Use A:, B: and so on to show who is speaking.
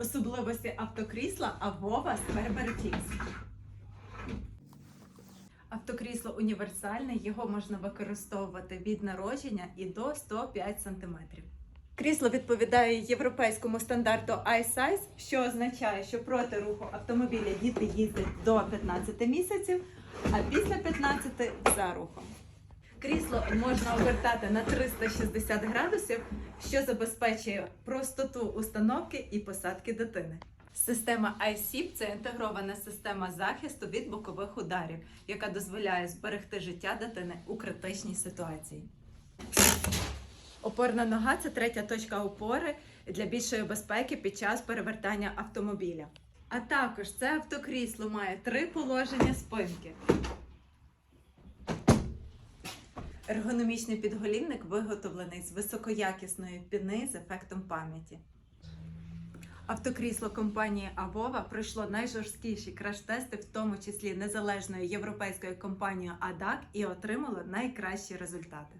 A: Особливості автокрісла Авова Sperber Автокрісло універсальне, його можна використовувати від народження і до 105 см. Крісло відповідає європейському стандарту iSize, що означає, що проти руху автомобіля діти їздять до 15 місяців, а після 15 за рухом. Крісло можна обертати на 360 градусів, що забезпечує простоту установки і посадки дитини. Система iSIP – це інтегрована система захисту від бокових ударів, яка дозволяє зберегти життя дитини у критичній ситуації. Опорна нога це третя точка опори для більшої безпеки під час перевертання автомобіля. А також це автокрісло має три положення спинки. Ергономічний підголівник виготовлений з високоякісної піни з ефектом пам'яті. Автокрісло компанії Авова пройшло найжорсткіші краш-тести, в тому числі незалежної європейською компанією АДАК, і отримало найкращі результати.